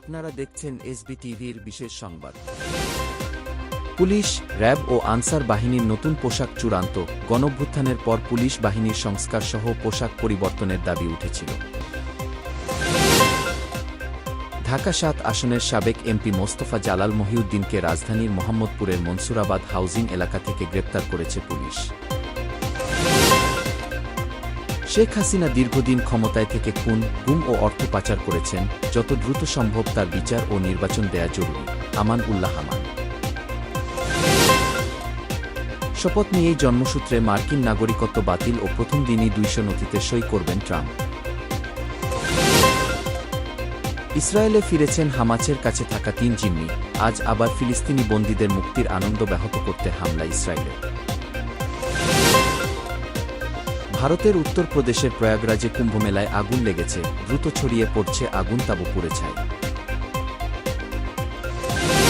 আপনারা দেখছেন এসবি টিভির বিশেষ সংবাদ। পুলিশ, র্যাব ও আনসার বাহিনীর নতুন পোশাক চূড়ান্ত, গণভ্যুত্থানের পর পুলিশ বাহিনীর সংস্কার সহ পোশাক পরিবর্তনের দাবি উঠেছিল। ঢাকা সাত আসনের সাবেক এমপি মোস্তফা জালাল মহিউদ্দিনকে রাজধানীর মোহাম্মদপুরের মনসুরাবাদ হাউজিং এলাকা থেকে গ্রেপ্তার করেছে পুলিশ। শেখ হাসিনা দীর্ঘদিন ক্ষমতায় থেকে খুন, গুম ও অর্থ পাচার করেছেন, যত দ্রুত সম্ভব তার বিচার ও নির্বাচন দেয়া জরুরি। আমান উল্লাহ আমান। শপথ নিয়েই জন্মসূত্রে মার্কিন নাগরিকত্ব বাতিল ও প্রথম দিনই দুইশো নথিতে সই করবেন ট্রাম্প। ইসরায়েলে ফিরেছেন হামাচের কাছে থাকা তিন জিম্মি। আজ আবার ফিলিস্তিনি বন্দীদের মুক্তির আনন্দ ব্যাহত করতে হামলা ইসরায়েলের। ভারতের উত্তরপ্রদেশের প্রয়াগরাজে কুম্ভমেলায় আগুন লেগেছে দ্রুত ছড়িয়ে পড়ছে আগুন তাবু পুড়ে ছায়